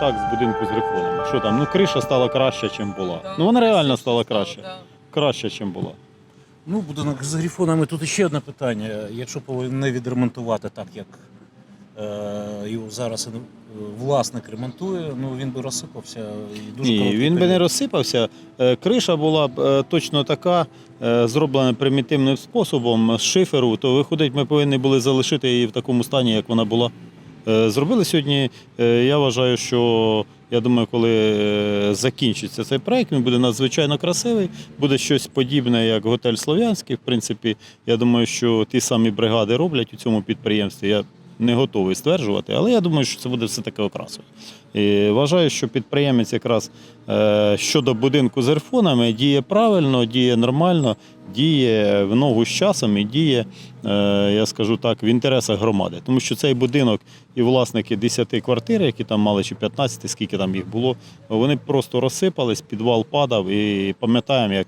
так з будинку з грифонами? Що там? Ну, криша стала краще, ніж була. Да, Ну вона реально стала краще. да. Краще, ніж була. Ну, будинок з грифонами тут ще одне питання. Якщо повинен не відремонтувати так, як е, його зараз е, власник ремонтує, ну він би розсипався і дуже Ні, короткий він би не період. розсипався. Е, Криша була б е, точно така, е, зроблена примітивним способом з шиферу, то виходить, ми повинні були залишити її в такому стані, як вона була. Е, Зробили сьогодні. е, Я вважаю, що я думаю, коли е, закінчиться цей проект, він буде надзвичайно красивий. Буде щось подібне, як готель Слов'янський. В принципі, я думаю, що ті самі бригади роблять у цьому підприємстві. Я не готовий стверджувати, але я думаю, що це буде все таки окрасою. І вважаю, що підприємець якраз е, щодо будинку з ерфонами діє правильно, діє нормально, діє в ногу з часом і діє, е, я скажу так, в інтересах громади. Тому що цей будинок і власники 10 квартир, які там мали, чи 15, скільки там їх було, вони просто розсипались, підвал падав. І пам'ятаємо, як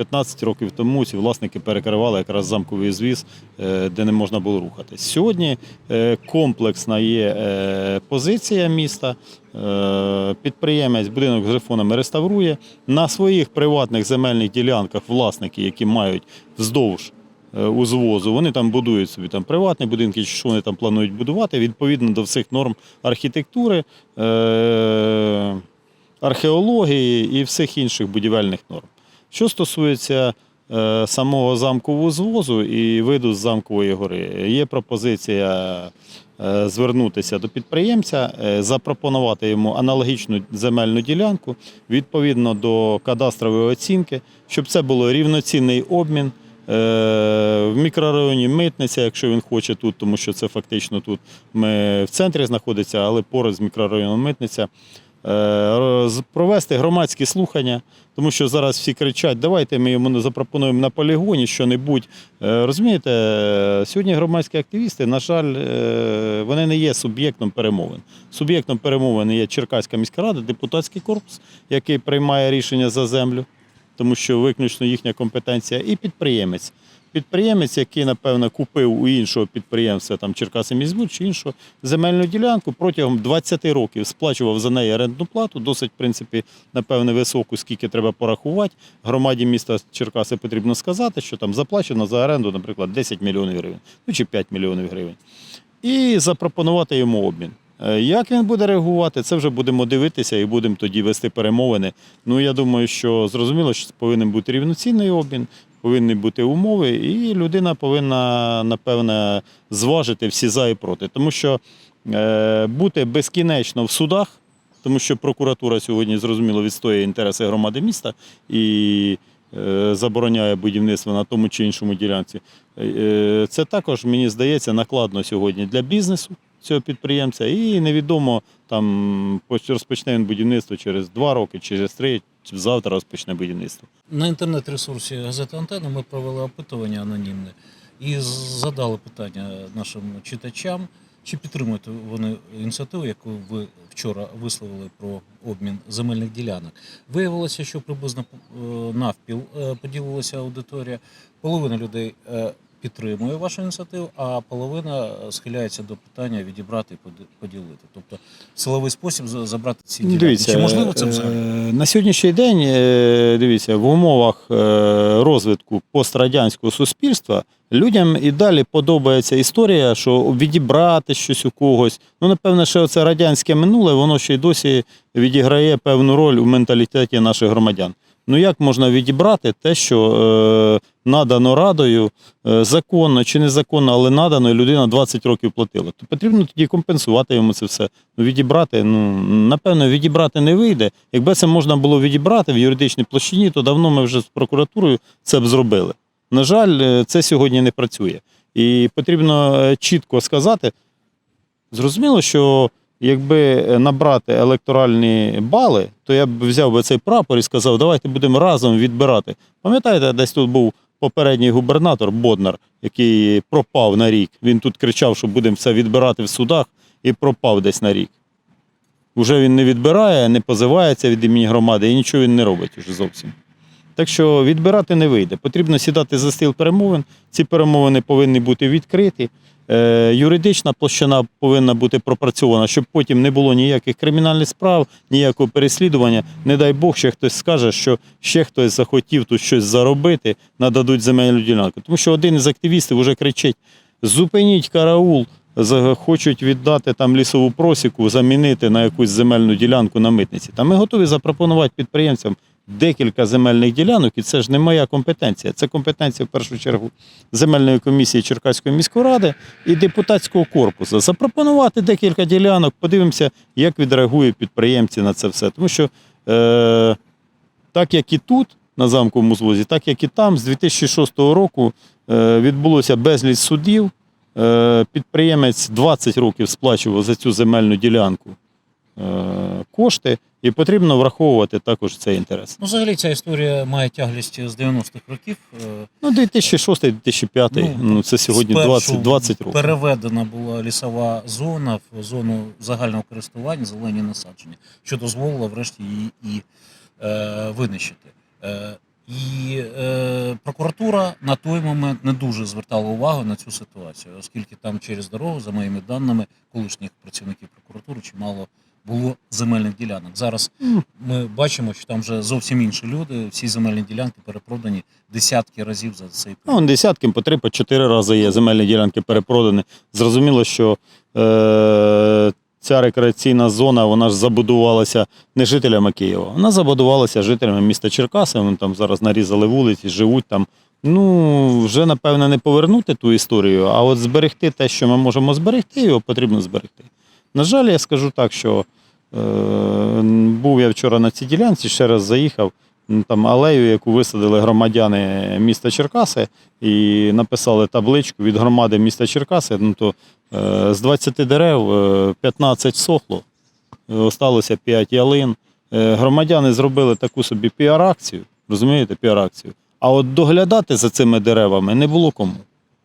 15 років тому ці власники перекривали якраз замковий звіз, е, де не можна було рухатись. Сьогодні е, комплексна є е, позиція міста. Підприємець будинок з грифонами реставрує. На своїх приватних земельних ділянках власники, які мають вздовж узвозу, вони там будують собі там приватні будинки, чи що вони там планують будувати, відповідно до всіх норм архітектури, археології і всіх інших будівельних норм. Що стосується е, самого замкового звозу і виду з замкової гори, є пропозиція е, звернутися до підприємця, е, запропонувати йому аналогічну земельну ділянку відповідно до кадастрової оцінки, щоб це було рівноцінний обмін. В мікрорайоні Митниця, якщо він хоче тут, тому що це фактично тут ми в центрі знаходиться, але поруч з мікрорайоном Митниця. Е, Провести громадські слухання, тому що зараз всі кричать, давайте ми йому запропонуємо на полігоні що-небудь. Е, Розумієте, сьогодні громадські активісти, на жаль, е, вони не є суб'єктом перемовин. Суб'єктом перемовин є Черкаська міська рада, депутатський корпус, який приймає рішення за землю, тому що виключно їхня компетенція, і підприємець. Підприємець, який, напевно, купив у іншого підприємства, там Черкасимізбуд чи іншого земельну ділянку, протягом 20 років сплачував за неї орендну плату, досить, в принципі, напевне, високу, скільки треба порахувати. Громаді міста Черкаси потрібно сказати, що там заплачено за оренду, наприклад, 10 мільйонів гривень, ну чи 5 мільйонів гривень. І запропонувати йому обмін. Е, Як він буде реагувати, це вже будемо дивитися і будемо тоді вести перемовини. Ну, я думаю, що зрозуміло, що це повинен бути рівноцінний обмін, повинні бути умови, і людина повинна, напевне, зважити всі за і проти. Тому що е, бути безкінечно в судах, тому що прокуратура сьогодні зрозуміло відстоює інтереси громади міста і е, забороняє будівництво на тому чи іншому ділянці. Е, Це також, мені здається, накладно сьогодні для бізнесу цього підприємця. І невідомо, там поч- розпочне він будівництво через два роки, через три, завтра розпочне будівництво. На інтернет-ресурсі газети Антена ми провели опитування анонімне і задали питання нашим читачам, чи підтримують вони ініціативу, яку ви вчора висловили про обмін земельних ділянок. Виявилося, що приблизно е, навпіл е, поділилася аудиторія. Половина людей е, підтримує вашу ініціативу, а половина е, схиляється до питання відібрати і поділити. Тобто силовий спосіб забрати ці ділянки. Чи можливо це е, взагалі? На сьогоднішній день, е, дивіться, в умовах е, розвитку пострадянського суспільства людям і далі подобається історія, що відібрати щось у когось. Ну, напевне, ще оце радянське минуле, воно ще й досі відіграє певну роль у менталітеті наших громадян. Ну як можна відібрати те, що е, надано радою, е, законно чи незаконно, але надано, і людина 20 років платила. То потрібно тоді компенсувати йому це все. Ну, відібрати, ну напевно, відібрати не вийде. Якби це можна було відібрати в юридичній площині, то давно ми вже з прокуратурою це б зробили. На жаль, е, це сьогодні не працює. І потрібно е, чітко сказати, зрозуміло, що якби набрати електоральні бали, то я б взяв би цей прапор і сказав, давайте будемо разом відбирати. Пам'ятаєте, десь тут був попередній губернатор Боднар, який пропав на рік. Він тут кричав, що будемо все відбирати в судах, і пропав десь на рік. Уже він не відбирає, не позивається від імені громади і нічого він не робить уже зовсім. Так що відбирати не вийде. Потрібно сідати за стіл перемовин. Ці перемовини повинні бути відкриті. Е, юридична площина повинна бути пропрацьована, щоб потім не було ніяких кримінальних справ, ніякого переслідування. Не дай Бог, ще хтось скаже, що ще хтось захотів тут щось заробити, нададуть земельну ділянку. Тому що один із активістів вже кричить: зупиніть караул, хочуть віддати там лісову просіку, замінити на якусь земельну ділянку на митниці. Та ми готові запропонувати підприємцям декілька земельних ділянок, і це ж не моя компетенція. Це компетенція в першу чергу земельної комісії Черкаської міської ради і депутатського корпусу. Запропонувати декілька ділянок, подивимося, як відреагують підприємці на це все. Тому що е, так як і тут, на замковому звозі, так як і там, з 2006 року е, відбулося безліч судів. Е, підприємець 20 років сплачував за цю земельну ділянку кошти, і потрібно враховувати також цей інтерес. Ну, взагалі ця історія має тяглість з 90-х років. Е, Ну, 2006-2005, ну, Ну, це сьогодні спершу 20, 20 років. Переведена була лісова зона в зону загального користування, зелені насадження, що дозволило врешті її і е, винищити. Е, і е, прокуратура на той момент не дуже звертала увагу на цю ситуацію, оскільки там через дорогу, за моїми даними, колишніх працівників прокуратури чимало було земельних ділянок. Зараз ми бачимо, що там вже зовсім інші люди. Всі земельні ділянки перепродані десятки разів за цей Ну, вон десятки по три, по чотири рази є земельні ділянки перепродані. Зрозуміло, що е, ця рекреаційна зона вона ж забудувалася не жителями Києва, вона забудувалася жителями міста Черкаси. Вони там зараз нарізали вулиці, живуть там. Ну, вже напевне не повернути ту історію, а от зберегти те, що ми можемо зберегти, його потрібно зберегти. На жаль, я скажу так, що е, був я вчора на цій ділянці, ще раз заїхав. Там алею, яку висадили громадяни міста Черкаси, і написали табличку від громади міста Черкаси. Ну то е, з 20 дерев е, 15 всохло, е, осталося 5 ялин. Е, громадяни зробили таку собі піар-акцію, розумієте, піар-акцію. А от доглядати за цими деревами не було кому.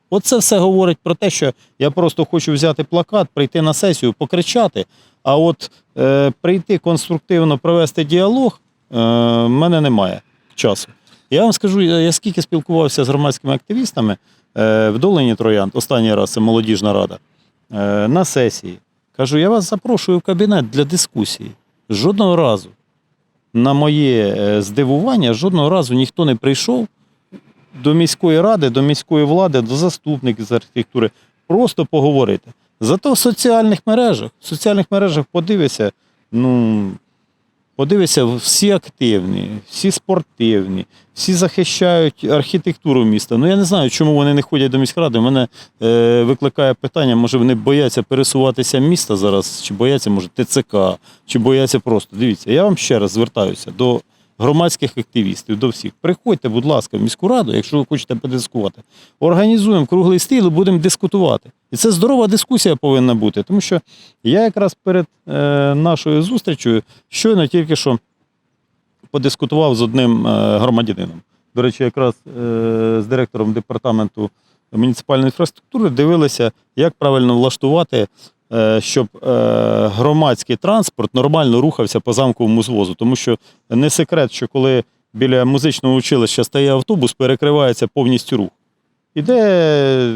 Оце все говорить про те, що я просто хочу взяти плакат, прийти на сесію, покричати. А от е, прийти конструктивно провести діалог, е, мене немає часу. Я вам скажу, я, я скільки спілкувався з громадськими активістами е, в Долині Троянд, останній раз це молодіжна рада, е, на сесії. Кажу, я вас запрошую в кабінет для дискусії. Жодного разу, на моє е, здивування, жодного разу ніхто не прийшов до міської ради, до міської влади, до заступників з архітектури, просто поговорити. Зато в соціальних мережах, в соціальних мережах подивися, ну, подивися, всі активні, всі спортивні, всі захищають архітектуру міста. Ну я не знаю, чому вони не ходять до міськради. У мене е, викликає питання, може вони бояться пересуватися міста зараз, чи бояться, може, ТЦК, чи бояться просто. Дивіться, я вам ще раз звертаюся до громадських активістів, до всіх. Приходьте, будь ласка, в міську раду, якщо ви хочете подискувати. Організуємо круглий стіл і будемо дискутувати. І це здорова дискусія повинна бути, тому що я якраз перед е, нашою зустрічю щойно тільки що подискутував з одним е, громадянином. До речі, якраз е, з директором департаменту муніципальної інфраструктури дивилися, як правильно влаштувати, щоб е, громадський транспорт нормально рухався по замковому звозу. Тому що не секрет, що коли біля музичного училища стає автобус, перекривається повністю рух. Іде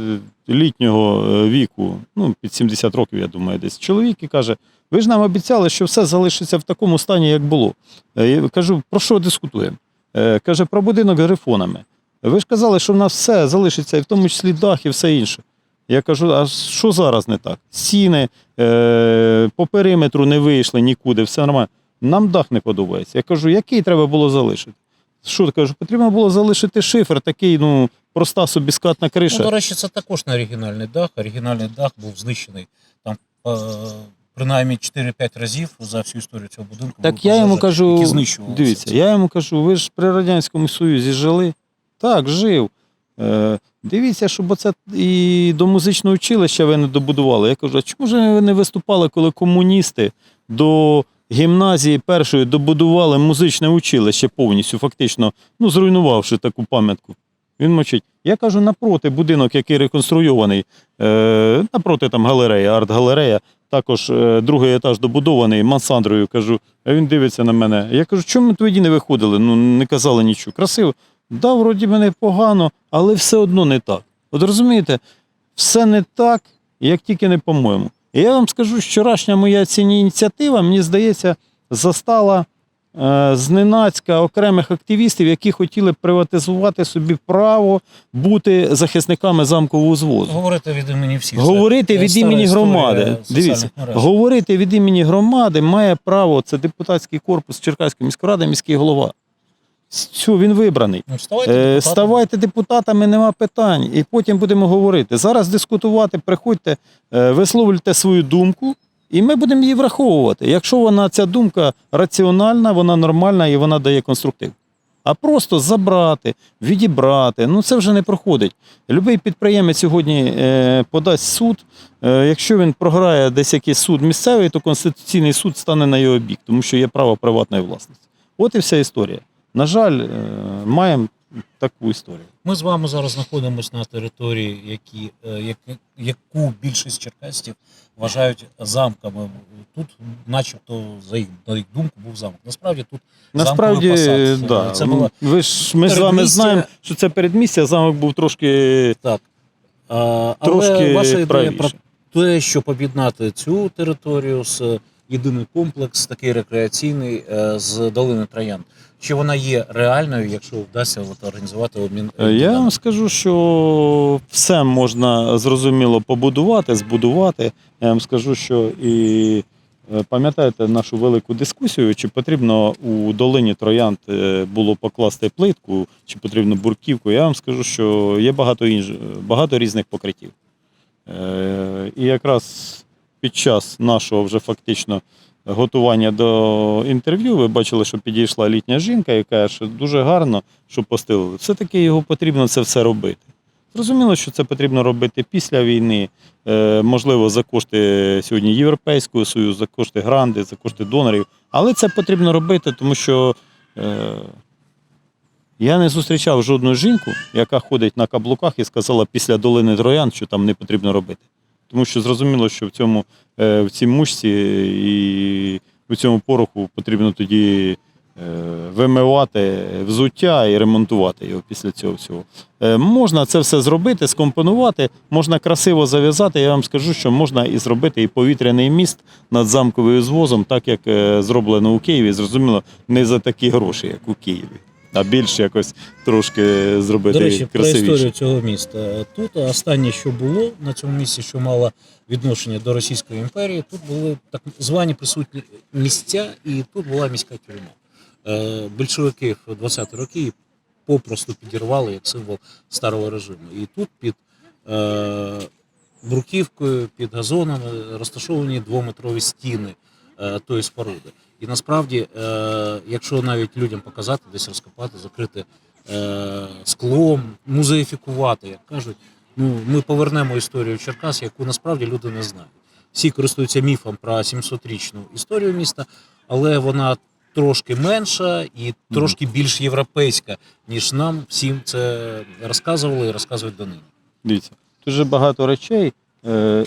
літнього е, віку, ну, під 70 років, я думаю, десь чоловік і каже: ви ж нам обіцяли, що все залишиться в такому стані, як було. Е, Я кажу, про що дискутуємо? Е, Каже, про будинок грифонами. Ви ж казали, що в нас все залишиться, і в тому числі дах і все інше. Я кажу, а що зараз не так? Стіни е, по периметру не вийшли нікуди, все нормально. Нам дах не подобається. Я кажу, який треба було залишити? Що кажу, потрібно було залишити шифер, такий, ну, проста собі скатна криша. Ну, до речі, це також не оригінальний дах. Оригінальний дах був знищений там е, принаймні 4-5 разів за всю історію цього будинку. Так я йому кажу, дивіться, я йому кажу, ви ж при Радянському Союзі жили? Так, жив. Е, дивіться, щоб оце і до музичного училища ви не добудували. Я кажу, а чому ж ви не виступали, коли комуністи до гімназії першої добудували музичне училище повністю, фактично, ну, зруйнувавши таку пам'ятку? Він мовчить. Я кажу, напроти будинок, який реконструйований, е, напроти там галерея, арт-галерея, також е, другий етаж добудований мансандрою, кажу, а він дивиться на мене. Я кажу, чому ми тоді не виходили? Ну, не казали нічого. Красиво. Да, вроді мене погано, але все одно не так. От розумієте, все не так, як тільки не по-моєму. І я вам скажу, вчорашня моя ця ініціатива, мені здається, застала е, зненацька окремих активістів, які хотіли приватизувати собі право бути захисниками замкового звозу. Говорити від імені всіх. Говорити від імені громади. Дивіться, говорити від імені громади має право це депутатський корпус Черкаської міської ради, міський голова. Все, він вибраний. Ну, ставайте Е, депутатом. Ставайте депутатами, нема питань, і потім будемо говорити. Зараз дискутувати, приходьте, е, висловлюйте свою думку, і ми будемо її враховувати. Якщо вона ця думка раціональна, вона нормальна і вона дає конструктив. А просто забрати, відібрати, ну це вже не проходить. Любий підприємець сьогодні е, подасть суд. Е, якщо він програє десь якийсь суд місцевий, то Конституційний суд стане на його бік, тому що є право приватної власності. От і вся історія. На жаль, е, маємо таку історію. Ми з вами зараз знаходимося на території, які, е, яку більшість черкастів вважають замками. Тут, начебто, за їх, на їх думку, був замок. Насправді тут Насправді, замковий да. Це було ви ж ми з вами знаємо, що це передмістя, замок був трошки, так. А, трошки але ваша ідея правіше. про те, щоб об'єднати цю територію з єдиний комплекс, такий рекреаційний е, з долини Троян. Чи вона є реальною, якщо вдасться от, організувати обмін? Е, Я вам скажу, що все можна зрозуміло побудувати, збудувати. Я вам скажу, що і е, пам'ятаєте нашу велику дискусію, чи потрібно у долині Троянд було покласти плитку, чи потрібно бурківку. Я вам скажу, що є багато інж... багато різних покриттів. І якраз під час нашого вже фактично готування до інтерв'ю ви бачили, що підійшла літня жінка, яка що дуже гарно, що постелили. Все-таки його потрібно це все робити. Зрозуміло, що це потрібно робити після війни, е, можливо, за кошти сьогодні Європейського Союзу, за кошти гранди, за кошти донорів. Але це потрібно робити, тому що е, я не зустрічав жодну жінку, яка ходить на каблуках і сказала після долини Троян, що там не потрібно робити. Тому що зрозуміло, що в цьому е, в цій мушці і в цьому пороху потрібно тоді е, вимивати взуття і ремонтувати його після цього всього. Е, Можна це все зробити, скомпонувати, можна красиво зав'язати. Я вам скажу, що можна і зробити і повітряний міст над замковим звозом, так як зроблено у Києві. Зрозуміло, не за такі гроші, як у Києві, а більше якось трошки зробити До речі, про історію цього міста. Тут останнє, що було на цьому місці, що мало відношення до Російської імперії, тут були так звані присутні місця, і тут була міська тюрма. Е, Більшовики в 20-ті роки її попросту підірвали як символ старого режиму. І тут під е, бруківкою, під газонами розташовані двометрові стіни е, тої споруди. І насправді, е, якщо навіть людям показати, десь розкопати, закрити е, склом, музеїфікувати, як кажуть, ну ми повернемо історію Черкас, яку насправді люди не знають. Всі користуються міфом про 700-річну історію міста, але вона трошки менша і трошки більш європейська, ніж нам всім це розказували і розказують до нині. Дивіться, дуже багато речей,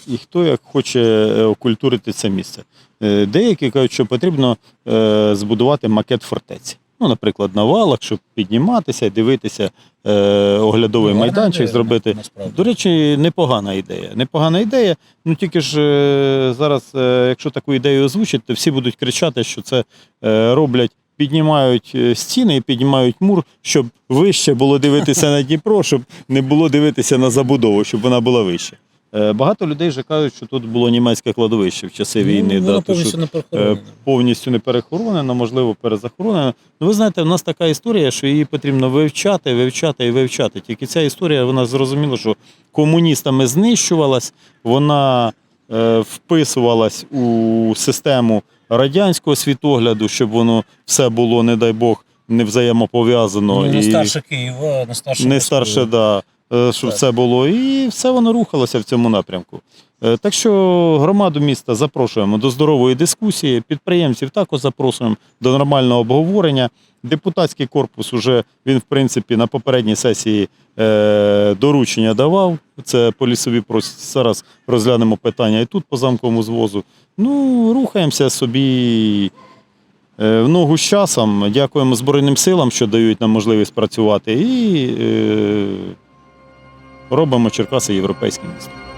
і хто як хоче е, окультурити це місце. Е, Деякі кажуть, що потрібно е, збудувати макет фортеці. Ну, наприклад, на валах, щоб підніматися, дивитися е, оглядовий гарна майданчик, ідея, зробити. насправді. До речі, непогана ідея. Непогана ідея. Ну тільки ж е, зараз, е, якщо таку ідею озвучить, то всі будуть кричати, що це е, роблять. Піднімають е, стіни і піднімають мур, щоб вище було дивитися на Дніпро, щоб не було дивитися на забудову, щоб вона була вище. Е, Багато людей вже кажуть, що тут було німецьке кладовище в часи війни. Ну, да, повністю не е, перехоронено. повністю не перехоронена, можливо, перезахоронена. Ну, ви знаєте, в нас така історія, що її потрібно вивчати, вивчати і вивчати. Тільки ця історія, вона зрозуміла, що комуністами знищувалась, вона е, вписувалась у систему радянського світогляду, щоб воно все було, не дай Бог, не взаємопов'язано. Ну, не і старше Києва, не старше не Москви. старше, да, щоб Так. це було. І все воно рухалося в цьому напрямку. Е, Так що громаду міста запрошуємо до здорової дискусії, підприємців також запрошуємо до нормального обговорення. Депутатський корпус уже він, в принципі, на попередній сесії е, доручення давав. Це по лісовій просі. Зараз розглянемо питання і тут по замковому звозу. Ну, рухаємося собі е, в ногу з часом. Дякуємо Збройним силам, що дають нам можливість працювати. І е, робимо Черкаси європейським містом.